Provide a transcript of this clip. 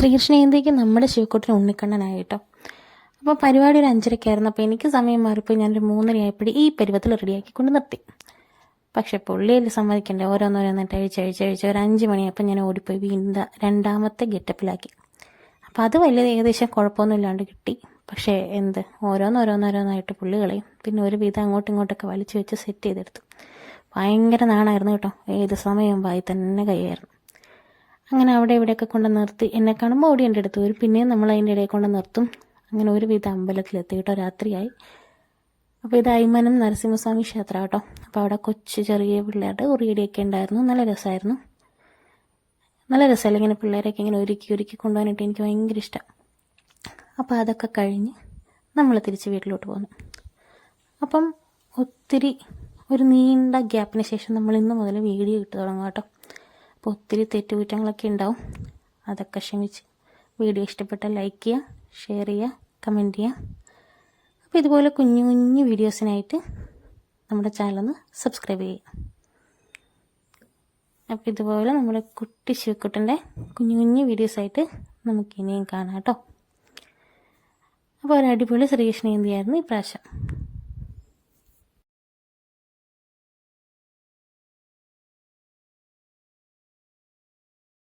ശ്രീകൃഷ്ണ ജയന്തിക്ക് നമ്മുടെ ശിവക്കുട്ടൻ ഉണ്ണിക്കണ്ണനായി കേട്ടോ അപ്പോൾ പരിപാടി ഒരു അഞ്ചരക്കായിരുന്നു. അപ്പോൾ എനിക്ക് സമയം മാറിപ്പോയി. ഞാനൊരു മൂന്നരയായപ്പോഴും ഈ പരുവത്തിൽ റെഡിയാക്കി കൊണ്ട് നിർത്തി. പക്ഷെ പുള്ളിയിൽ സമ്മതിക്കണ്ടേ. ഓരോന്നോരോന്നിട്ട് അഴിച്ച് അഴിച്ച് അഴിച്ച് ഒരു അഞ്ച് മണിയപ്പോൾ ഞാൻ ഓടിപ്പോയി വീണ്ടും രണ്ടാമത്തെ ഗെറ്റപ്പിലാക്കി. അപ്പോൾ അത് വലിയ ഏകദേശം കുഴപ്പമൊന്നും ഇല്ലാണ്ട് കിട്ടി. പക്ഷേ എന്ത്? ഓരോന്നോരോന്നോരോന്നായിട്ട് പുള്ളി കളയും. പിന്നെ ഒരു വിധം അങ്ങോട്ടും ഇങ്ങോട്ടൊക്കെ വലിച്ചു വെച്ച് സെറ്റ് ചെയ്തെടുത്തു. ഭയങ്കര നാണായിരുന്നു കേട്ടോ. ഏത് സമയം വായി തന്നെ കൈയായിരുന്നു അങ്ങനെ അവിടെ ഇവിടെയൊക്കെ കൊണ്ട് നിർത്തി. എന്നെ കാണുമ്പോൾ ഓടി എന്റെ അടുത്ത് വരും. പിന്നെയും നമ്മൾ അതിന്റെ ഇടയിൽ കൊണ്ട് നിർത്തും. അങ്ങനെ ഒരുവിധ അമ്പലത്തിലെത്തി കേട്ടോ. രാത്രിയായി. അപ്പോൾ ഇത് അയ്മനം നരസിംഹസ്വാമി ക്ഷേത്രം കേട്ടോ. അപ്പോൾ അവിടെ കൊച്ചു ചെറിയ പിള്ളേരുടെ ഉറിയടിയൊക്കെ ഉണ്ടായിരുന്നു. നല്ല രസമായിരുന്നു. നല്ല രസമല്ല ഇങ്ങനെ പിള്ളേരൊക്കെ ഇങ്ങനെ ഒരുക്കി ഒരുക്കി കൊണ്ടുപോകാനായിട്ട് എനിക്ക് ഭയങ്കര ഇഷ്ടം. അപ്പോൾ അതൊക്കെ കഴിഞ്ഞ് നമ്മൾ തിരിച്ച് വീട്ടിലോട്ട് പോന്നു. അപ്പം ഒത്തിരി ഒരു നീണ്ട ഗ്യാപ്പിന് ശേഷം നമ്മൾ ഇന്ന് മുതൽ വീഡിയോ ഇട്ട് തുടങ്ങും കേട്ടോ. അപ്പോൾ ഒത്തിരി തെറ്റുകുറ്റങ്ങളൊക്കെ ഉണ്ടാവും. അതൊക്കെ ക്ഷമിച്ച്. വീഡിയോ ഇഷ്ടപ്പെട്ടാൽ ലൈക്ക് ചെയ്യുക ഷെയർ ചെയ്യുക കമന്റ് ചെയ്യുക. അപ്പോൾ ഇതുപോലെ കുഞ്ഞു കുഞ്ഞു വീഡിയോസിനായിട്ട് നമ്മുടെ ചാനലൊന്ന് സബ്സ്ക്രൈബ് ചെയ്യുക. അപ്പോൾ ഇതുപോലെ നമ്മുടെ കുട്ടി ശിവക്കുട്ടന്റെ കുഞ്ഞു കുഞ്ഞു വീഡിയോസായിട്ട് നമുക്ക് ഇനിയും കാണാം കേട്ടോ. അപ്പോൾ ഒരു അടിപൊളി ശ്രീകൃഷ്ണ ജയന്തിയായിരുന്നു ഇപ്രാവശ്യം